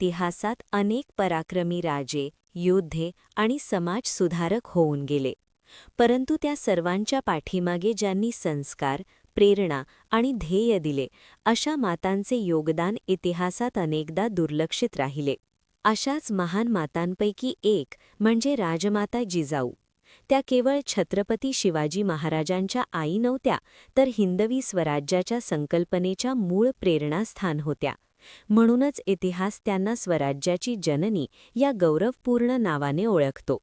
इतिहासात अनेक पराक्रमी राजे योद्धे आणि समाजसुधारक होऊन गेले. परंतु त्या सर्वांच्या पाठीमागे ज्यांनी संस्कार प्रेरणा आणि ध्येय दिले अशा मातांचे योगदान इतिहासात अनेकदा दुर्लक्षित राहिले. अशाच महान मातांपैकी एक म्हणजे राजमाता जिजाऊ. त्या केवळ छत्रपती शिवाजी महाराजांच्या आई नव्हत्या तर हिंदवी स्वराज्याच्या संकल्पनेच्या मूळ प्रेरणास्थान होत्या. म्हणूनच इतिहास त्यांना स्वराज्याची जननी या गौरवपूर्ण नावाने ओळखतो.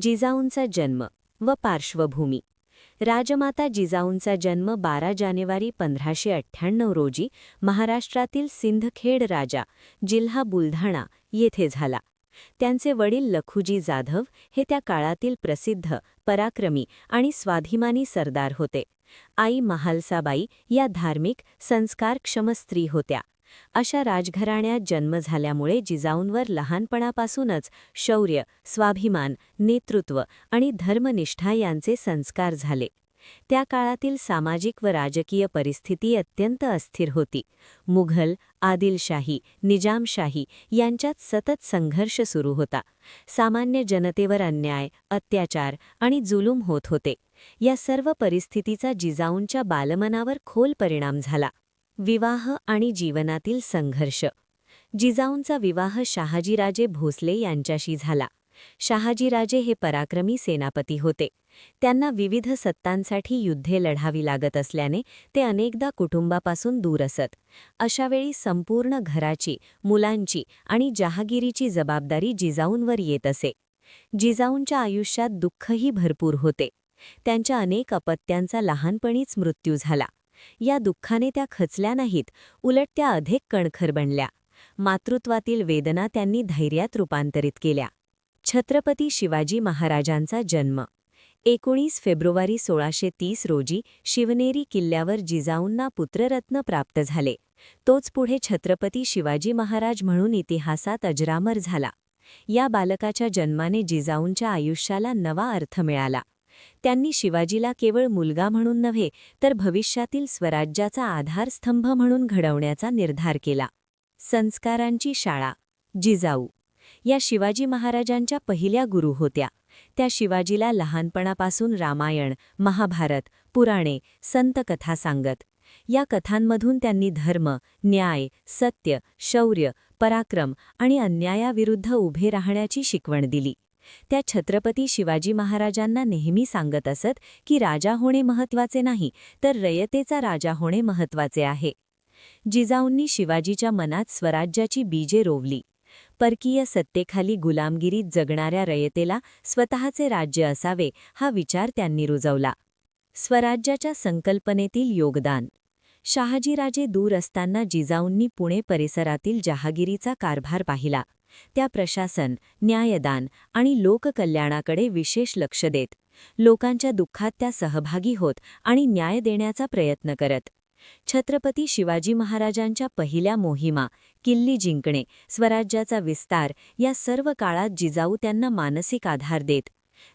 जिजाऊंचा जन्म व पार्श्वभूमी. राजमाता जिजाऊंचा जन्म बारा जानेवारी पंधराशे अठ्ठ्याण्णव रोजी महाराष्ट्रातील सिंधखेड राजा जिल्हा बुलढाणा येथे झाला. त्यांचे वडील लखुजी जाधव हे त्या काळातील प्रसिद्ध पराक्रमी आणि स्वाभिमानी सरदार होते. आई महालसाबाई या धार्मिक संस्कारक्षम स्त्री होत्या. अशा राजघराण्यात जन्म झाल्यामुळे जिजाऊंवर लहानपणापासूनच शौर्य स्वाभिमान नेतृत्व आणि धर्मनिष्ठा यांचे संस्कार झाले. त्या काळातील सामाजिक व राजकीय परिस्थिती अत्यंत अस्थिर होती. मुघल आदिलशाही निजामशाही यांच्यात सतत संघर्ष सुरू होता. सामान्य जनतेवर अन्याय अत्याचार आणि जुलूम होत होते. या सर्व परिस्थितीचा जिजाऊंच्या बालमनावर खोल परिणाम झाला. विवाह आणि जीवनातील संघर्ष. जिजाऊंचा विवाह शहाजीराजे भोसले यांच्याशी झाला. शहाजीराजे हे पराक्रमी सेनापती होते. त्यांना विविध सत्तांसाठी युद्धे लढावी लागत असल्याने ते अनेकदा कुटुंबापासून दूर असत. अशावेळी संपूर्ण घराची मुलांची आणि जहागिरीची जबाबदारी जिजाऊंवर येत असे. जिजाऊंच्या आयुष्यात दुःखही भरपूर होते. त्यांच्या अनेक अपत्यांचा लहानपणीच मृत्यू झाला. या दुःखाने त्या खचल्या नाहीत उलट त्या अधिक कणखर बनल्या. मातृत्वातील वेदना त्यांनी धैर्यात रूपांतरित केल्या. छत्रपती शिवाजी महाराजांचा जन्म. एकोणीस फेब्रुवारी सोळाशे तीस रोजी शिवनेरी किल्ल्यावर जिजाऊंना पुत्ररत्न प्राप्त झाले. तोच पुढे छत्रपती शिवाजी महाराज म्हणून इतिहासात अजरामर झाला. या बालकाच्या जन्माने जिजाऊंच्या आयुष्याला नवा अर्थ मिळाला. त्यांनी शिवाजीला केवळ मुलगा म्हणून नव्हे तर भविष्यातील स्वराज्याचा आधारस्तंभ म्हणून घडवण्याचा निर्धार केला. संस्कारांची शाळा जिजाऊ या शिवाजी महाराजांच्या पहिल्या गुरु होत्या. त्या शिवाजीला लहानपणापासून रामायण महाभारत पुराणे संतकथा सांगत. या कथांमधून त्यांनी धर्म न्याय सत्य शौर्य पराक्रम आणि अन्यायाविरुद्ध उभे राहण्याची शिकवण दिली. त्या छत्रपती शिवाजी महाराजांना नेहमी सांगत असत की राजा होणे महत्त्वाचे नाही तर रयतेचा राजा होणे महत्त्वाचे आहे. जिजाऊंनी शिवाजीच्या मनात स्वराज्याची बीजे रोवली. परकीय सत्तेखाली गुलामगिरीत जगणाऱ्या रयतेला स्वतःचे राज्य असावे हा विचार त्यांनी रुजवला. स्वराज्याच्या संकल्पनेतील योगदान. शहाजीराजे दूर असताना जिजाऊंनी पुणे परिसरातील जहागिरीचा कारभार पाहिला. त्या प्रशासन न्यायदान आणि लोककल्याणाकडे विशेष लक्ष देत लोकांच्या दुःखात त्या सहभागी होत आणि न्याय देण्याचा प्रयत्न करत. छत्रपती शिवाजी महाराजांच्या पहिल्या मोहिमा किल्ली जिंकणे स्वराज्याचा विस्तार या सर्व काळात जिजाऊ त्यांना मानसिक आधार देत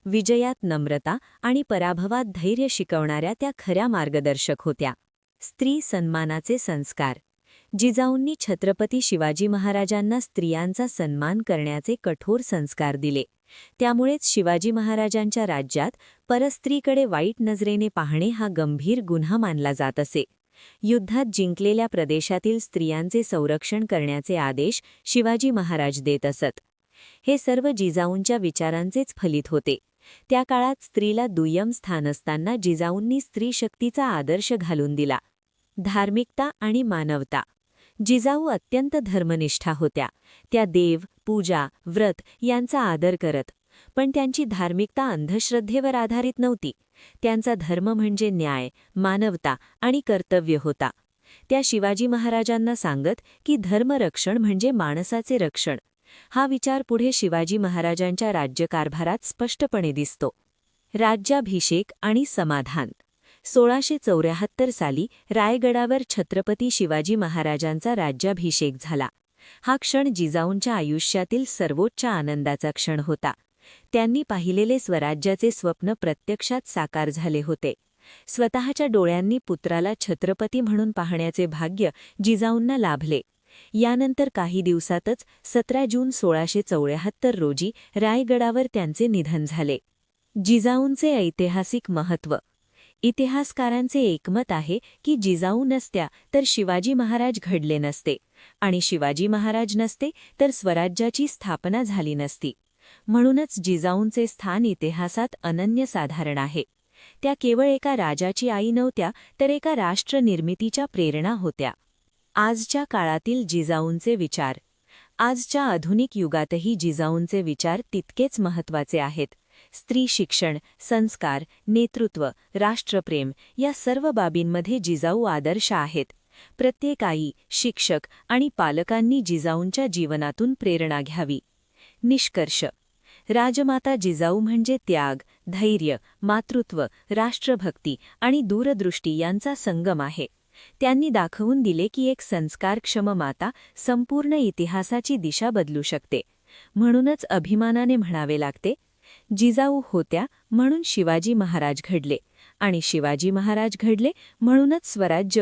विजयात नम्रता आणि पराभवात धैर्य शिकवणाऱ्या त्या खऱ्या मार्गदर्शक होत्या. स्त्री सन्मानाचे संस्कार जिजाऊंनी छत्रपती शिवाजी महाराजांना स्त्रियांचा सन्मान करण्याचे कठोर संस्कार दिले. त्यामुळेच शिवाजी महाराजांच्या राज्यात परस्त्रीकडे वाईट नजरेने पाहणे हा गंभीर गुन्हा मानला जात असे. युद्धात जिंकलेल्या प्रदेशातील स्त्रियांचे संरक्षण करण्याचे आदेश शिवाजी महाराज देत असत. हे सर्व जिजाऊंच्या विचारांचेच फलित होते. त्या काळात स्त्रीला दुय्यम स्थान असताना जिजाऊंनी स्त्रीशक्तीचा आदर्श घालून दिला. धार्मिकता आणि मानवता. जिजाऊ अत्यंत धर्मनिष्ठा होत्या. त्या देव पूजा व्रत यांचा आदर करत पण त्यांची धार्मिकता अंधश्रद्धेवर आधारित नव्हती. त्यांचा धर्म म्हणजे न्याय मानवता आणि कर्तव्य होता. त्या शिवाजी महाराजांना सांगत की धर्मरक्षण म्हणजे माणसाचे रक्षण. हा विचार पुढे शिवाजी महाराजांच्या राज्यकारभारात स्पष्टपणे दिसतो. राज्याभिषेक आणि समाधान. सोळाशे चौऱ्याहत्तर साली रायगडावर छत्रपती शिवाजी महाराजांचा राज्याभिषेक झाला. हा क्षण जिजाऊंच्या आयुष्यातील सर्वोच्च आनंदाचा क्षण होता. त्यांनी पाहिलेले स्वराज्याचे स्वप्न प्रत्यक्षात साकार झाले होते. स्वतःच्या डोळ्यांनी पुत्राला छत्रपती म्हणून पाहण्याचे भाग्य जिजाऊंना लाभले. यानंतर काही दिवसातच सतरा जून सोळाशे चौऱ्याहत्तर रोजी रायगडावर त्यांचे निधन झाले. जिजाऊंचे ऐतिहासिक महत्त्व इतिहासकारांचे एकमत आहे की जिजाऊ नसत्या तर शिवाजी महाराज घडले नसते. आणि शिवाजी महाराज नसते तर स्वराज्याची स्थापना झाली नसती. म्हणूनच जिजाऊंचे स्थान इतिहासात अनन्यसाधारण आहे. त्या केवळ एका राजाची आई नव्हत्या तर एका राष्ट्रनिर्मितीच्या प्रेरणा होत्या. आजच्या काळातील जिजाऊंचे विचार. आजच्या आधुनिक युगातही जिजाऊंचे विचार तितकेच महत्त्वाचे आहेत. स्त्री शिक्षण संस्कार नेतृत्व राष्ट्रप्रेम या सर्व बाबींमध्ये जिजाऊ आदर्श आहेत. प्रत्येक आई शिक्षक आणि पालकांनी जिजाऊंच्या जीवनातून प्रेरणा घ्यावी. निष्कर्ष. राजमाता जिजाऊ म्हणजे त्याग धैर्य मातृत्व राष्ट्रभक्ती आणि दूरदृष्टी यांचा संगम आहे. त्यांनी दाखवून दिले की एक संस्कारक्षम माता संपूर्ण इतिहासाची दिशा बदलू शकते. म्हणूनच अभिमानाने म्हणावे लागते जिजाऊ होत्या म्हणून शिवाजी महाराज घडले आणि शिवाजी महाराज घडले म्हणूनच स्वराज्य